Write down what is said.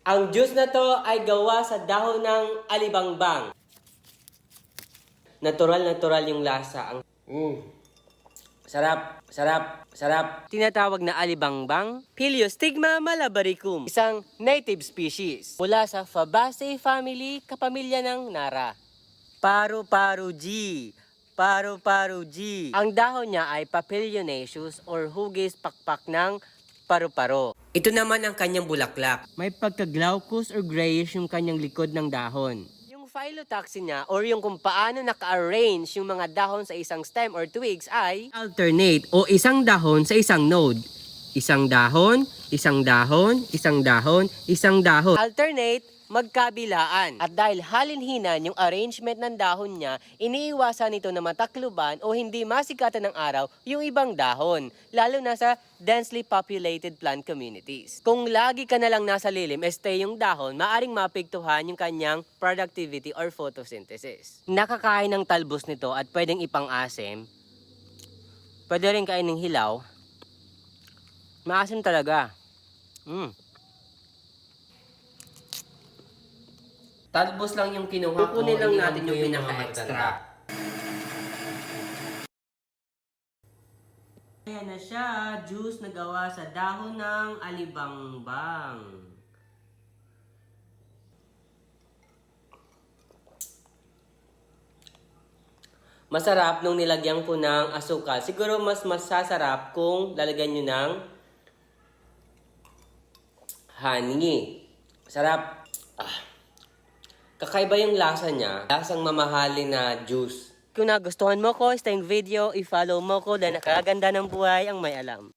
Ang juice na to ay gawa sa dahon ng alibangbang. Natural-natural yung lasa. Ang mm. Sarap, sarap, sarap. Tinatawag na alibangbang, Piliostigma malabaricum, isang native species. Mula sa Fabaceae family, kapamilya ng Nara. Paru-paru G. Paru-paru G. Ang dahon niya ay papilionaceous or hugis pakpak ng paru-paro. Ito naman ang kanyang bulaklak. May pagka-glaucous or grayish yung kanyang likod ng dahon. Yung phyllotaxy niya or yung kung paano naka-arrange yung mga dahon sa isang stem or twigs ay alternate o isang dahon sa isang node. Isang dahon, isang dahon, isang dahon, isang dahon. Alternate, magkabilaan. At dahil halinhinan yung arrangement ng dahon niya, iniiwasan nito na matakluban o hindi masikatan ng araw yung ibang dahon, lalo na sa densely populated plant communities. Kung lagi ka na lang nasa lilim, stay yung dahon, maaring mapigtuhan yung kanyang productivity or photosynthesis. Nakakain ng talbos nito at pwedeng ipang-asim. Pwede rin kainin hilaw. Maasim talaga. Mm. Talbos lang yung kinuha ko. Kukunin lang natin yung pinaka-extra. Ayan na siya. Juice na gawa sa dahon ng alibangbang. Masarap nung nilagyan ko ng asukal. Siguro mas masasarap kung lalagyan nyo ng honey. Sarap. Ah. Kakaiba yung lasa niya. Lasang mamahalin na juice. Kung nagustuhan mo ko, staying video, i-follow mo ko dahil nakaganda ng buhay ang may alam.